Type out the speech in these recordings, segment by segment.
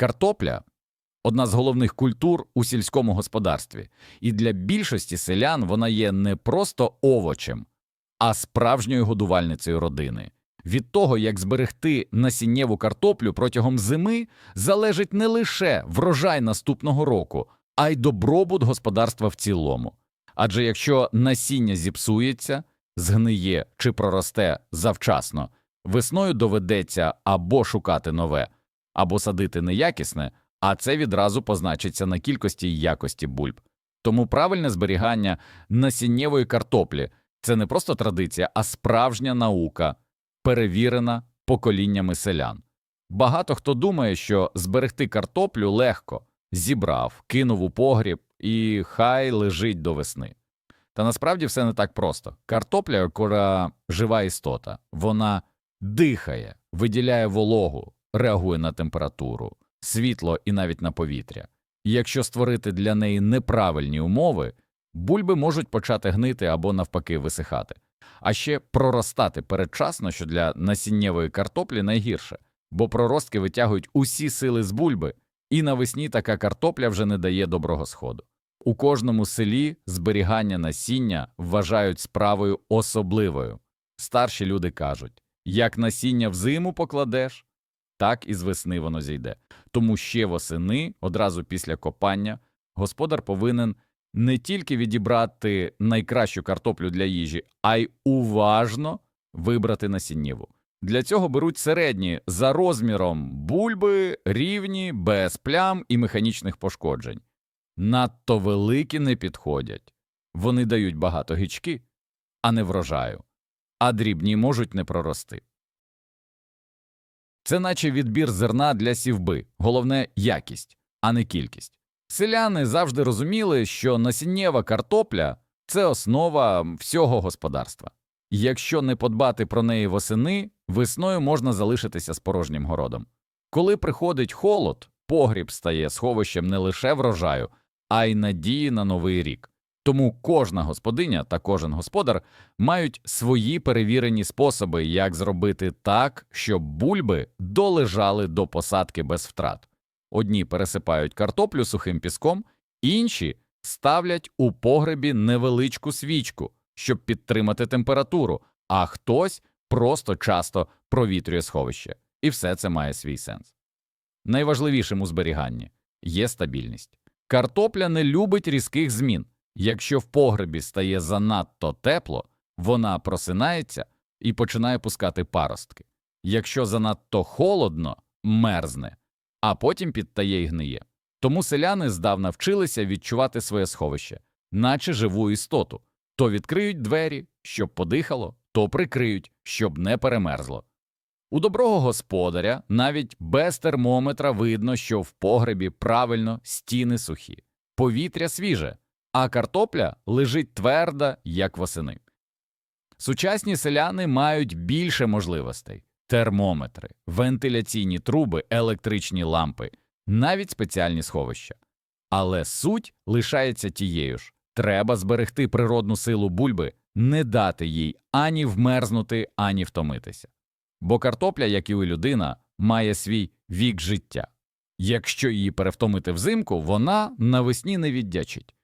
Картопля одна з головних культур у сільському господарстві, і для більшості селян вона є не просто овочем, а справжньою годувальницею родини. Від того, як зберегти насіннєву картоплю протягом зими, залежить не лише врожай наступного року, а й добробут господарства в цілому. Адже якщо насіння зіпсується, згниє чи проросте завчасно, весною доведеться або шукати нове, або садити неякісне, а це відразу позначиться на кількості і якості бульб. Тому правильне зберігання насіннєвої картоплі це не просто традиція, а справжня наука, перевірена поколіннями селян. Багато хто думає, що зберегти картоплю легко зібрав, кинув у погріб і хай лежить до весни. Та насправді все не так просто. Картопля кора жива істота, вона дихає, виділяє вологу, реагує на температуру, світло і навіть на повітря. І якщо створити для неї неправильні умови, бульби можуть почати гнити або навпаки висихати, а ще проростати передчасно, що для насіннєвої картоплі найгірше, бо проростки витягують усі сили з бульби, і навесні така картопля вже не дає доброго сходу. У кожному селі зберігання насіння вважають справою особливою. Старші люди кажуть як насіння взиму покладеш, так і з весни воно зійде. Тому ще восени, одразу після копання, господар повинен не тільки відібрати найкращу картоплю для їжі, а й уважно вибрати насіннєву. Для цього беруть середні за розміром бульби, рівні, без плям і механічних пошкоджень. Надто великі не підходять. Вони дають багато гічки, а не врожаю, а дрібні можуть не прорости. Це наче відбір зерна для сівби, головне якість, а не кількість. Селяни завжди розуміли, що насіннєва картопля це основа всього господарства. Якщо не подбати про неї восени, весною можна залишитися з порожнім городом. Коли приходить холод, погріб стає сховищем не лише врожаю, а й надії на новий рік. Тому кожна господиня та кожен господар мають свої перевірені способи, як зробити так, щоб бульби долежали до посадки без втрат. Одні пересипають картоплю сухим піском, інші ставлять у погребі невеличку свічку, щоб підтримати температуру, а хтось просто часто провітрює сховище. І все це має свій сенс. Найважливішим у зберіганні є стабільність. Картопля не любить різких змін. Якщо в погребі стає занадто тепло, вона просинається і починає пускати паростки. Якщо занадто холодно, мерзне, а потім підтає й гниє. Тому селяни здавна вчилися відчувати своє сховище, наче живу істоту то відкриють двері, щоб подихало, то прикриють, щоб не перемерзло. У доброго господаря навіть без термометра видно, що в погребі правильно стіни сухі, повітря свіже, а картопля лежить тверда, як восени. Сучасні селяни мають більше можливостей термометри, вентиляційні труби, електричні лампи, навіть спеціальні сховища. Але суть лишається тією ж треба зберегти природну силу бульби, не дати їй ані вмерзнути, ані втомитися. Бо картопля, як і у людина, має свій вік життя. Якщо її перевтомити взимку, вона навесні не віддячить.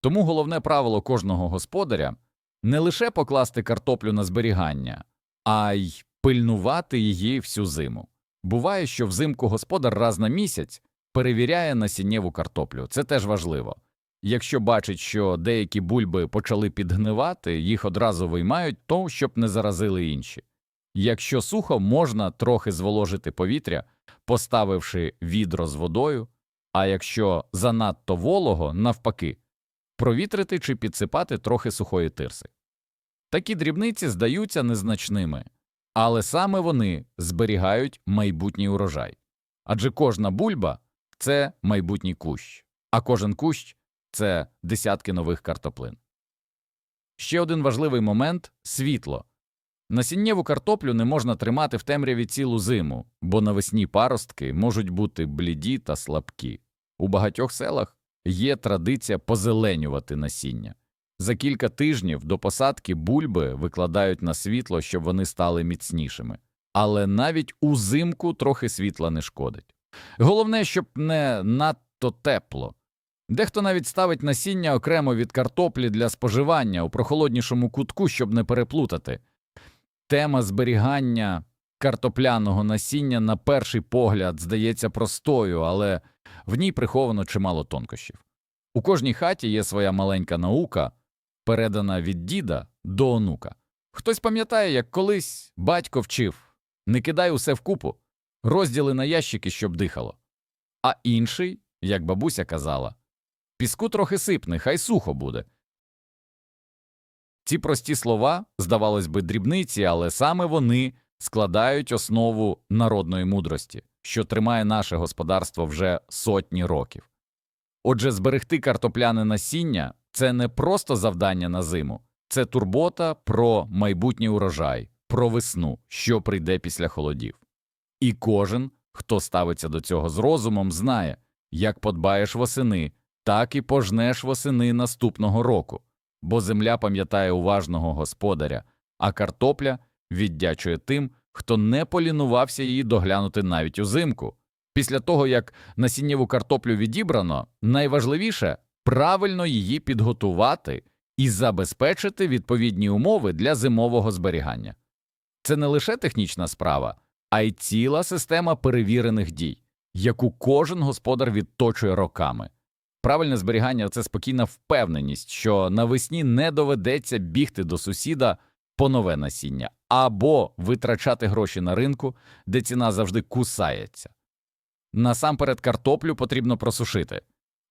Тому головне правило кожного господаря не лише покласти картоплю на зберігання, а й пильнувати її всю зиму. Буває, що взимку господар раз на місяць перевіряє насіннєву картоплю, це теж важливо. Якщо бачить, що деякі бульби почали підгнивати, їх одразу виймають, то щоб не заразили інші. Якщо сухо, можна трохи зволожити повітря, поставивши відро з водою, а якщо занадто волого, навпаки, провітрити чи підсипати трохи сухої тирси. Такі дрібниці здаються незначними, але саме вони зберігають майбутній урожай. Адже кожна бульба це майбутній кущ, а кожен кущ це десятки нових картоплин. Ще один важливий момент світло. Насіннєву картоплю не можна тримати в темряві цілу зиму, бо навесні паростки можуть бути бліді та слабкі. У багатьох селах є традиція позеленювати насіння. За кілька тижнів до посадки бульби викладають на світло, щоб вони стали міцнішими. але навіть узимку трохи світла не шкодить. Головне, щоб не надто тепло. Дехто навіть ставить насіння окремо від картоплі для споживання у прохолоднішому кутку, щоб не переплутати. Тема зберігання картопляного насіння на перший погляд здається простою, але в ній приховано чимало тонкощів. У кожній хаті є своя маленька наука, передана від діда до онука. Хтось пам'ятає, як колись батько вчив не кидай усе вкупу, розділи на ящики, щоб дихало. А інший, як бабуся казала, піску трохи сипни, хай сухо буде. Ці прості слова, здавалось би, дрібниці, але саме вони складають основу народної мудрості, що тримає наше господарство вже сотні років. Отже, зберегти картопляне насіння це не просто завдання на зиму, це турбота про майбутній урожай, про весну, що прийде після холодів. І кожен, хто ставиться до цього з розумом, знає, як подбаєш восени, так і пожнеш восени наступного року, бо земля пам'ятає уважного господаря, а картопля віддячує тим, хто не полінувався її доглянути навіть узимку. Після того, як насіннєву картоплю відібрано, найважливіше правильно її підготувати і забезпечити відповідні умови для зимового зберігання. Це не лише технічна справа, а й ціла система перевірених дій, яку кожен господар відточує роками. Правильне зберігання це спокійна впевненість, що навесні не доведеться бігти до сусіда по нове насіння або витрачати гроші на ринку, де ціна завжди кусається. Насамперед картоплю потрібно просушити.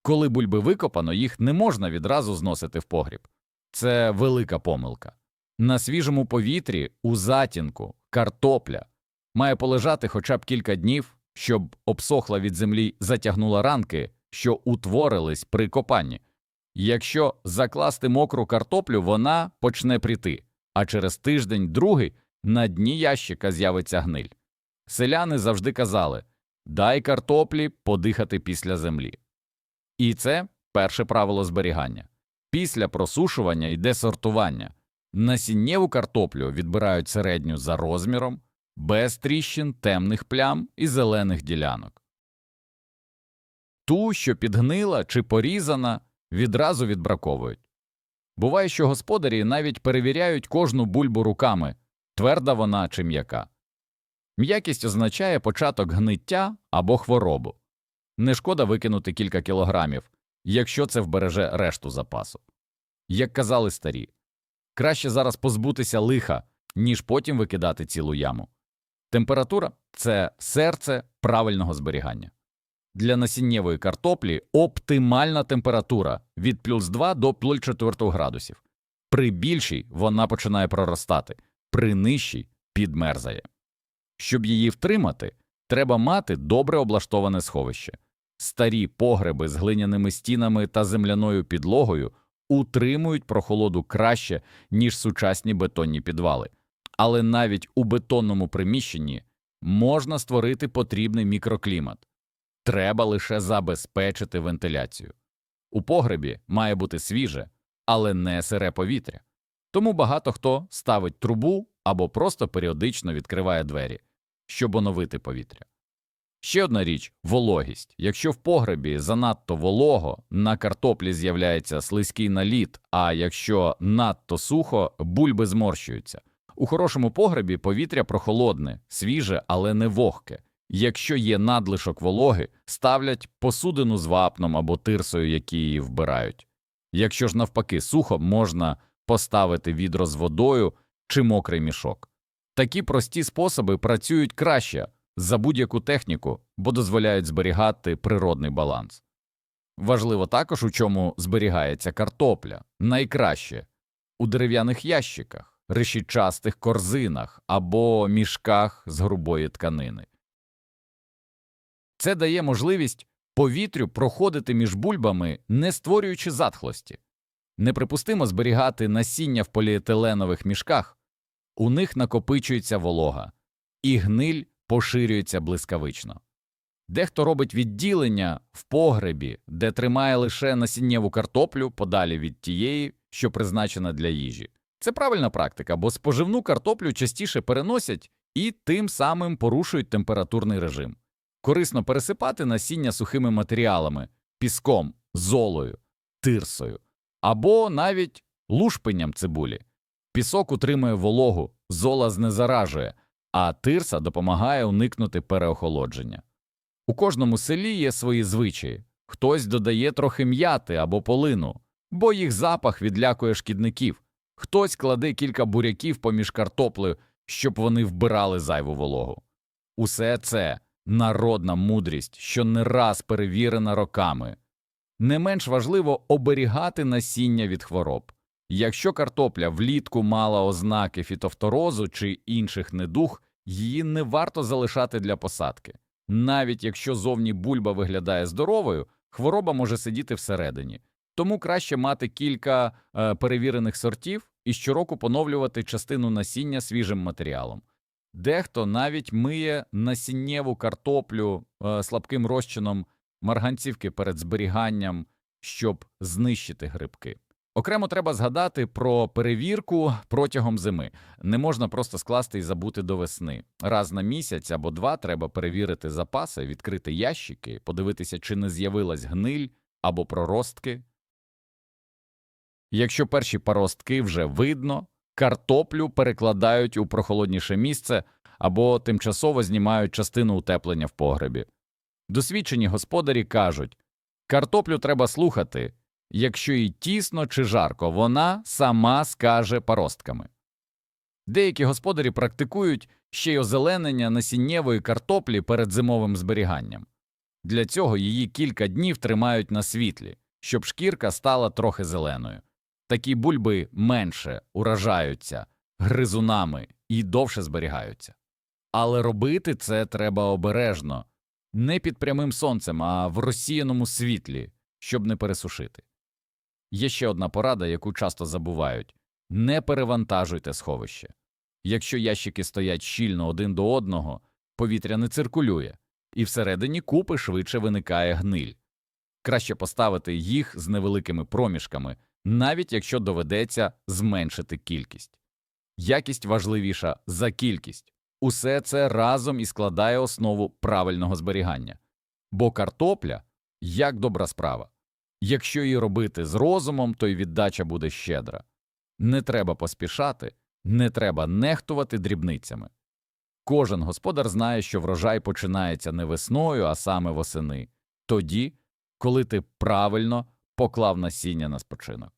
Коли бульби викопано, їх не можна відразу зносити в погріб. Це велика помилка. На свіжому повітрі, у затінку, картопля має полежати хоча б кілька днів, щоб обсохла від землі затягнула ранки, що утворились при копанні. Якщо закласти мокру картоплю, вона почне пріти, а через тиждень другий на дні ящика з'явиться гниль. Селяни завжди казали дай картоплі подихати після землі. І це перше правило зберігання. Після просушування йде сортування. Насіннєву картоплю відбирають середню за розміром, без тріщин, темних плям і зелених ділянок. Ту, що підгнила чи порізана, відразу відбраковують. Буває, що господарі навіть перевіряють кожну бульбу руками, тверда вона чи м'яка. М'якість означає початок гниття або хворобу. Не шкода викинути кілька кілограмів, якщо це вбереже решту запасу. Як казали старі, краще зараз позбутися лиха, ніж потім викидати цілу яму. Температура це серце правильного зберігання. Для насіннєвої картоплі оптимальна температура від плюс 2 до плюс 4 градусів. При більшій вона починає проростати, при нижчій підмерзає. Щоб її втримати, треба мати добре облаштоване сховище. Старі погреби з глиняними стінами та земляною підлогою утримують прохолоду краще, ніж сучасні бетонні підвали. Але навіть у бетонному приміщенні можна створити потрібний мікроклімат. Треба лише забезпечити вентиляцію. У погребі має бути свіже, але не сире повітря. Тому багато хто ставить трубу або просто періодично відкриває двері, щоб оновити повітря. Ще одна річ вологість. Якщо в погребі занадто волого, на картоплі з'являється слизький наліт, а якщо надто сухо, бульби зморщуються. У хорошому погребі повітря прохолодне, свіже, але не вогке. Якщо є надлишок вологи, ставлять посудину з вапном або тирсою, які її вбирають. Якщо ж навпаки сухо, можна поставити відро з водою чи мокрий мішок. Такі прості способи працюють краще за будь-яку техніку, бо дозволяють зберігати природний баланс. Важливо також, у чому зберігається картопля найкраще у дерев'яних ящиках, решітчастих корзинах або мішках з грубої тканини. Це дає можливість повітрю проходити між бульбами, не створюючи затхлості. Неприпустимо зберігати насіння в поліетиленових мішках, у них накопичується волога, і гниль поширюється блискавично. Дехто робить відділення в погребі, де тримає лише насіннєву картоплю подалі від тієї, що призначена для їжі. Це правильна практика, бо споживну картоплю частіше переносять і тим самим порушують температурний режим. Корисно пересипати насіння сухими матеріалами піском, золою, тирсою або навіть лушпинням цибулі. Пісок утримує вологу, зола знезаражує, а тирса допомагає уникнути переохолодження. У кожному селі є свої звичаї. Хтось додає трохи м'яти або полину, бо їх запах відлякує шкідників. Хтось кладе кілька буряків поміж картоплею, щоб вони вбирали зайву вологу. Усе це народна мудрість, що не раз перевірена роками. Не менш важливо оберігати насіння від хвороб. Якщо картопля влітку мала ознаки фітофторозу чи інших недуг, її не варто залишати для посадки. Навіть якщо зовні бульба виглядає здоровою, хвороба може сидіти всередині. Тому краще мати кілька е, перевірених сортів і щороку поновлювати частину насіння свіжим матеріалом. Дехто навіть миє насіннєву картоплю е, слабким розчином марганцівки перед зберіганням, щоб знищити грибки. Окремо треба згадати про перевірку протягом зими. Не можна просто скласти і забути до весни. Раз на місяць або два треба перевірити запаси, відкрити ящики, подивитися, чи не з'явилась гниль або проростки. Якщо перші паростки вже видно, картоплю перекладають у прохолодніше місце або тимчасово знімають частину утеплення в погребі. Досвідчені господарі кажуть, картоплю треба слухати, якщо їй тісно чи жарко, вона сама скаже паростками. Деякі господарі практикують ще й озеленення насіннєвої картоплі перед зимовим зберіганням. Для цього її кілька днів тримають на світлі, щоб шкірка стала трохи зеленою. Такі бульби менше уражаються гризунами і довше зберігаються. Але робити це треба обережно, не під прямим сонцем, а в розсіяному світлі, щоб не пересушити. Є ще одна порада, яку часто забувають не перевантажуйте сховище. Якщо ящики стоять щільно один до одного, повітря не циркулює, і всередині купи швидше виникає гниль. Краще поставити їх з невеликими проміжками, навіть якщо доведеться зменшити кількість. Якість важливіша за кількість. Усе це разом і складає основу правильного зберігання. Бо картопля як добра справа. Якщо її робити з розумом, то й віддача буде щедра. Не треба поспішати, не треба нехтувати дрібницями. Кожен господар знає, що врожай починається не весною, а саме восени, тоді, коли ти правильно поклав насіння на спочинок.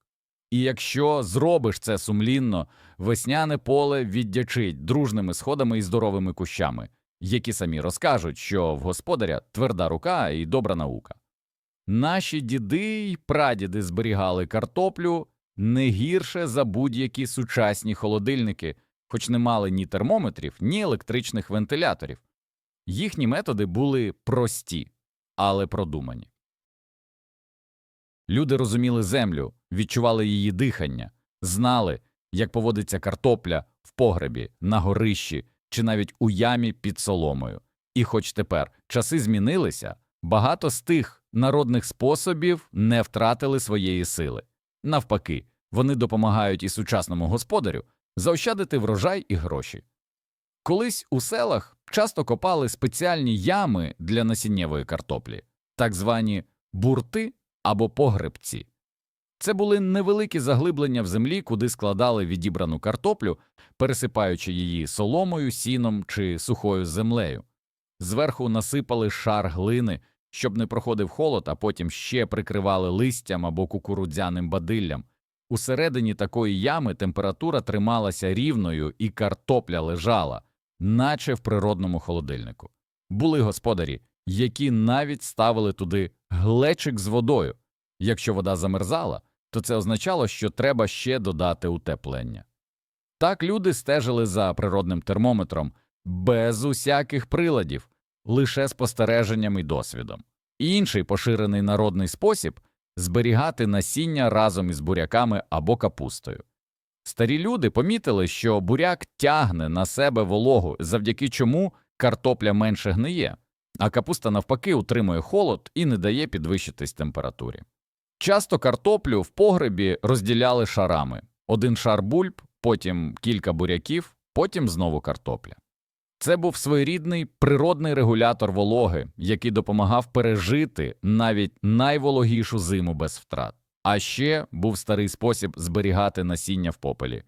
І якщо зробиш це сумлінно, весняне поле віддячить дружними сходами і здоровими кущами, які самі розкажуть, що в господаря тверда рука і добра наука. Наші діди й прадіди зберігали картоплю не гірше за будь-які сучасні холодильники, хоч не мали ні термометрів, ні електричних вентиляторів. Їхні методи були прості, але продумані. Люди розуміли землю, відчували її дихання, знали, як поводиться картопля в погребі, на горищі чи навіть у ямі під соломою. І хоч тепер часи змінилися, багато з тих народних способів не втратили своєї сили. Навпаки, вони допомагають і сучасному господарю заощадити врожай і гроші. Колись у селах часто копали спеціальні ями для насіннєвої картоплі, так звані бурти або погребці. Це були невеликі заглиблення в землі, куди складали відібрану картоплю, пересипаючи її соломою, сіном чи сухою землею. Зверху насипали шар глини, щоб не проходив холод, а потім ще прикривали листям або кукурудзяним бадиллям. Усередині такої ями температура трималася рівною і картопля лежала, наче в природному холодильнику. Були господарі, які навіть ставили туди глечик з водою. Якщо вода замерзала, то це означало, що треба ще додати утеплення. Так люди стежили за природним термометром без усяких приладів, лише спостереженням і досвідом. Інший поширений народний спосіб зберігати насіння разом із буряками або капустою. Старі люди помітили, що буряк тягне на себе вологу, завдяки чому картопля менше гниє, а капуста навпаки утримує холод і не дає підвищитись температурі. Часто картоплю в погребі розділяли шарами один шар бульб, потім кілька буряків, потім знову картопля. Це був своєрідний природний регулятор вологи, який допомагав пережити навіть найвологішу зиму без втрат. А ще був старий спосіб зберігати насіння в попелі.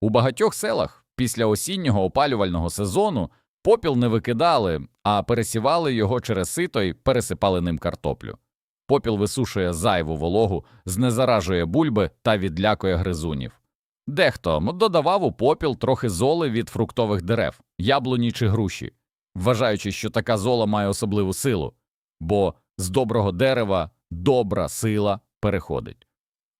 У багатьох селах після осіннього опалювального сезону попіл не викидали, а пересівали його через сито й пересипали ним картоплю. Попіл висушує зайву вологу, знезаражує бульби та відлякує гризунів. Дехто додавав у попіл трохи золи від фруктових дерев, яблуні чи груші, вважаючи, що така зола має особливу силу, бо з доброго дерева добра сила переходить.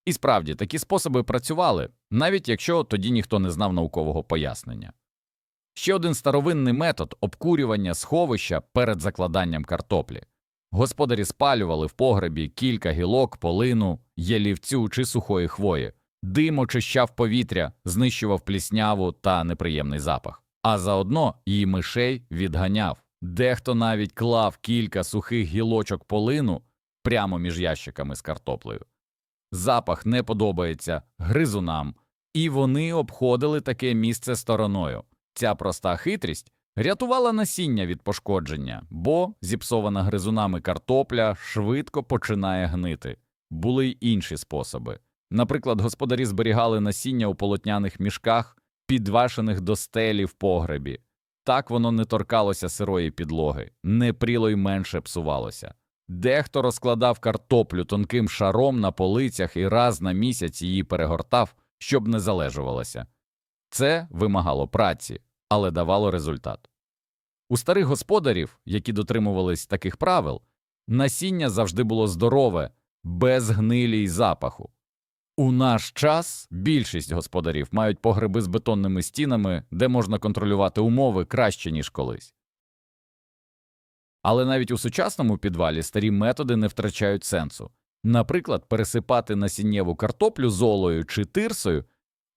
І справді такі способи працювали, навіть якщо тоді ніхто не знав наукового пояснення. Ще один старовинний метод обкурювання сховища перед закладанням картоплі. Господарі спалювали в погребі кілька гілок, полину, ялівцю чи сухої хвої. Дим очищав повітря, знищував плісняву та неприємний запах, а заодно і мишей відганяв. Дехто навіть клав кілька сухих гілочок полину прямо між ящиками з картоплею. Запах не подобається гризунам, і вони обходили таке місце стороною. Ця проста хитрість рятувала насіння від пошкодження, бо зіпсована гризунами картопля швидко починає гнити. Були й інші способи. Наприклад, господарі зберігали насіння у полотняних мішках, підвашених до стелі в погребі. Так воно не торкалося сирої підлоги, не пріло й менше псувалося. Дехто розкладав картоплю тонким шаром на полицях і раз на місяць її перегортав, щоб не залежувалося. Це вимагало праці, але давало результат. У старих господарів, які дотримувались таких правил, насіння завжди було здорове, без гнилі й запаху. У наш час більшість господарів мають погреби з бетонними стінами, де можна контролювати умови краще, ніж колись. Але навіть у сучасному підвалі старі методи не втрачають сенсу. Наприклад, пересипати насіннєву картоплю золою чи тирсою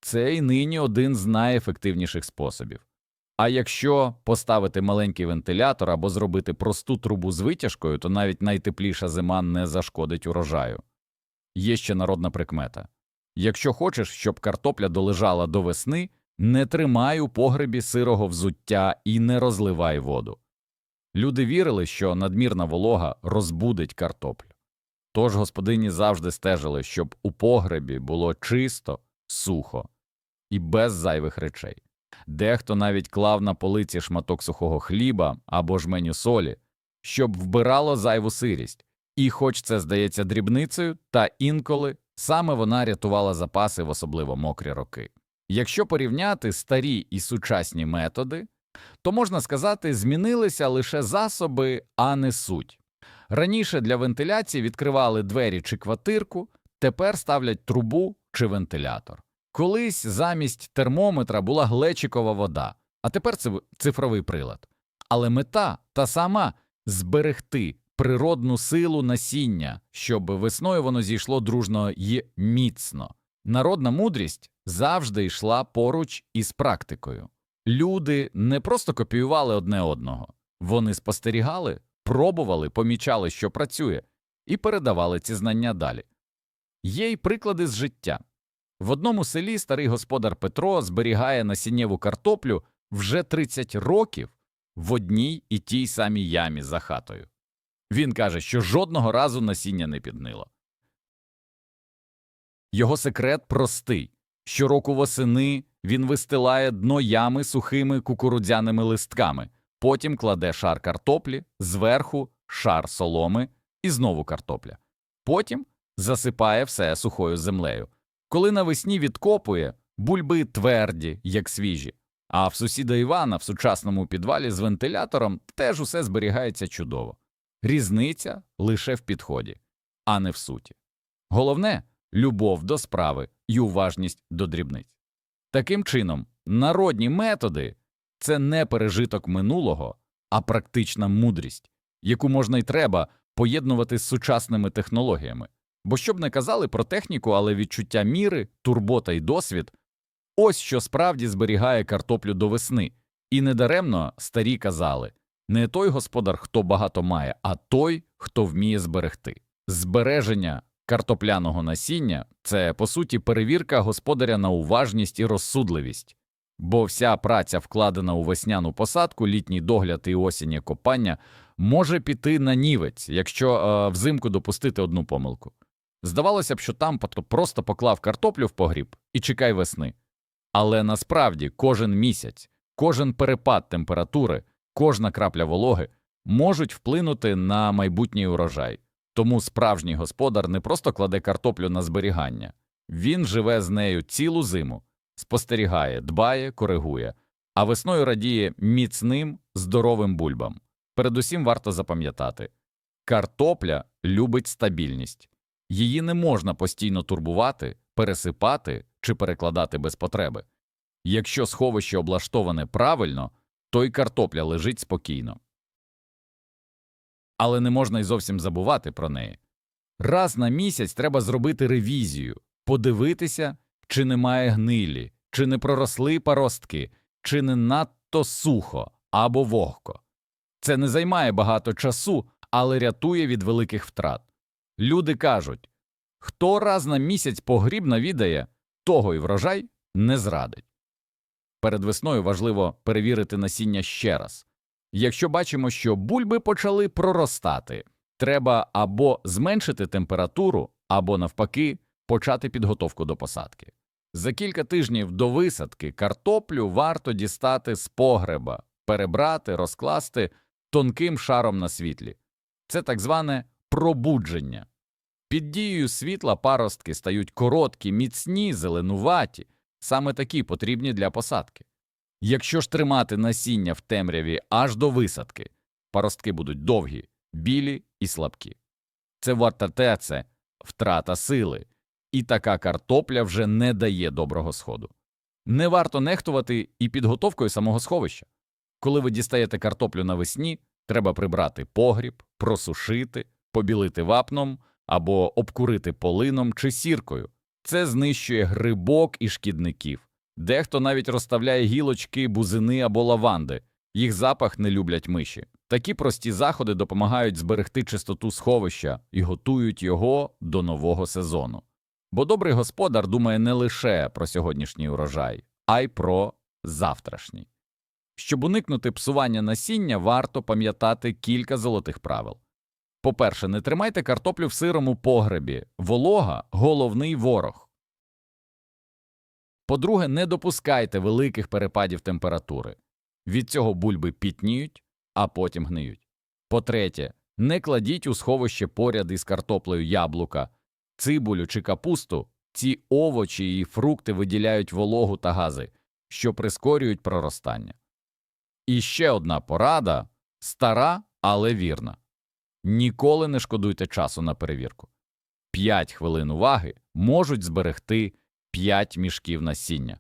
це й нині один з найефективніших способів. А якщо поставити маленький вентилятор або зробити просту трубу з витяжкою, то навіть найтепліша зима не зашкодить урожаю. Є ще народна прикмета якщо хочеш, щоб картопля долежала до весни, не тримай у погребі сирого взуття і не розливай воду. Люди вірили, що надмірна волога розбудить картоплю. Тож господині завжди стежили, щоб у погребі було чисто, сухо і без зайвих речей. Дехто навіть клав на полиці шматок сухого хліба або жменю солі, щоб вбирало зайву сирість, і, хоч це здається дрібницею, та інколи саме вона рятувала запаси в особливо мокрі роки. Якщо порівняти старі і сучасні методи, то можна сказати, змінилися лише засоби, а не суть. Раніше для вентиляції відкривали двері чи квартирку, тепер ставлять трубу чи вентилятор. Колись замість термометра була глечикова вода, а тепер це цифровий прилад. Але мета та сама зберегти природну силу насіння, щоб весною воно зійшло дружно й міцно. Народна мудрість завжди йшла поруч із практикою. Люди не просто копіювали одне одного, вони спостерігали, пробували, помічали, що працює, і передавали ці знання далі. Є й приклади з життя. В одному селі старий господар Петро зберігає насіннєву картоплю вже 30 років в одній і тій самій ямі за хатою. Він каже, що жодного разу насіння не піднило. Його секрет простий щороку восени він вистилає дно ями сухими кукурудзяними листками, потім кладе шар картоплі, зверху шар соломи і знову картопля. Потім засипає все сухою землею. Коли навесні відкопує, бульби тверді, як свіжі, а в сусіда Івана в сучасному підвалі з вентилятором теж усе зберігається чудово. Різниця лише в підході, а не в суті. Головне любов до справи і уважність до дрібниць. Таким чином, народні методи це не пережиток минулого, а практична мудрість, яку можна й треба поєднувати з сучасними технологіями. Бо щоб не казали про техніку, але відчуття міри, турбота і досвід ось що справді зберігає картоплю до весни, і недаремно старі казали не той господар, хто багато має, а той, хто вміє зберегти. Збереження картопляного насіння це, по суті, перевірка господаря на уважність і розсудливість, бо вся праця, вкладена у весняну посадку, літній догляд і осіннє копання, може піти на нівець, якщо е, взимку допустити одну помилку. Здавалося б, що там просто поклав картоплю в погріб і чекай весни. Але насправді кожен місяць, кожен перепад температури, кожна крапля вологи можуть вплинути на майбутній урожай. Тому справжній господар не просто кладе картоплю на зберігання, він живе з нею цілу зиму, спостерігає, дбає, коригує, а весною радіє міцним, здоровим бульбам. Передусім варто запам'ятати картопля любить стабільність. Її не можна постійно турбувати, пересипати чи перекладати без потреби. Якщо сховище облаштоване правильно, то й картопля лежить спокійно. Але не можна й зовсім забувати про неї. Раз на місяць треба зробити ревізію, подивитися, чи немає гнилі, чи не проросли паростки, чи не надто сухо або вогко. Це не займає багато часу, але рятує від великих втрат. Люди кажуть хто раз на місяць погріб навідає, того й врожай не зрадить. Перед весною важливо перевірити насіння ще раз. Якщо бачимо, що бульби почали проростати, треба або зменшити температуру, або навпаки почати підготовку до посадки. За кілька тижнів до висадки картоплю варто дістати з погреба, перебрати, розкласти тонким шаром на світлі. Це так зване пробудження. Під дією світла паростки стають короткі, міцні, зеленуваті, саме такі потрібні для посадки. Якщо ж тримати насіння в темряві аж до висадки, паростки будуть довгі, білі і слабкі. Це варте це втрата сили, і така картопля вже не дає доброго сходу. Не варто нехтувати і підготовкою самого сховища. Коли ви дістаєте картоплю навесні, треба прибрати погріб, просушити, побілити вапном або обкурити полином чи сіркою. Це знищує грибок і шкідників. Дехто навіть розставляє гілочки, бузини або лаванди. Їх запах не люблять миші. Такі прості заходи допомагають зберегти чистоту сховища і готують його до нового сезону. Бо добрий господар думає не лише про сьогоднішній урожай, а й про завтрашній. Щоб уникнути псування насіння, варто пам'ятати кілька золотих правил. По-перше, не тримайте картоплю в сирому погребі, волога – головний ворог. По-друге, не допускайте великих перепадів температури. Від цього бульби пітніють, а потім гниють. По-третє, не кладіть у сховище поряд із картоплею яблука, цибулю чи капусту. Ці овочі і фрукти виділяють вологу та гази, що прискорюють проростання. І ще одна порада стара, але вірна. Ніколи не шкодуйте часу на перевірку. 5 хвилин уваги можуть зберегти 5 мішків насіння.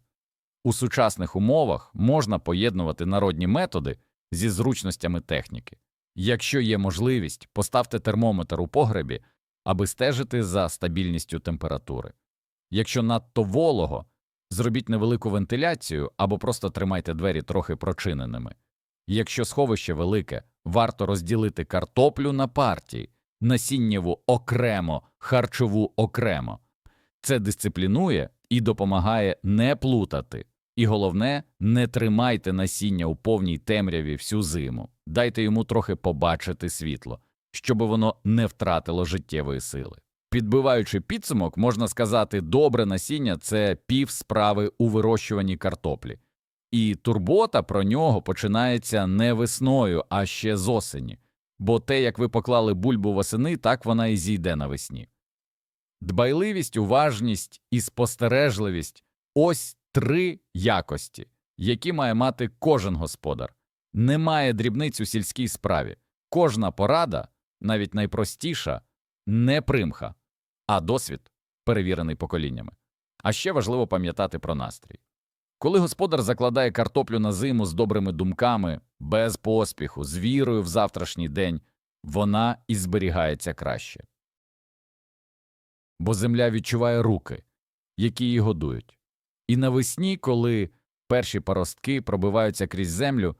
У сучасних умовах можна поєднувати народні методи зі зручностями техніки. Якщо є можливість, поставте термометр у погребі, аби стежити за стабільністю температури. Якщо надто волого, зробіть невелику вентиляцію або просто тримайте двері трохи прочиненими. Якщо сховище велике, варто розділити картоплю на партії, насіннєву окремо, харчову окремо. Це дисциплінує і допомагає не плутати. І головне, не тримайте насіння у повній темряві всю зиму, дайте йому трохи побачити світло, щоб воно не втратило життєвої сили. Підбиваючи підсумок, можна сказати, добре насіння це пів справи у вирощуванні картоплі, і турбота про нього починається не весною, а ще з осені, бо те, як ви поклали бульбу восени, так вона і зійде навесні. Дбайливість, уважність і спостережливість ось три якості, які має мати кожен господар. Немає дрібниць у сільській справі. Кожна порада, навіть найпростіша, не примха, а досвід, перевірений поколіннями. А ще важливо пам'ятати про настрій. Коли господар закладає картоплю на зиму з добрими думками, без поспіху, з вірою в завтрашній день, вона і зберігається краще. Бо земля відчуває руки, які її годують. І навесні, коли перші паростки пробиваються крізь землю,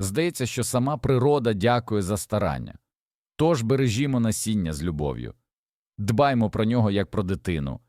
здається, що сама природа дякує за старання. Тож бережімо насіння з любов'ю, дбаймо про нього як про дитину,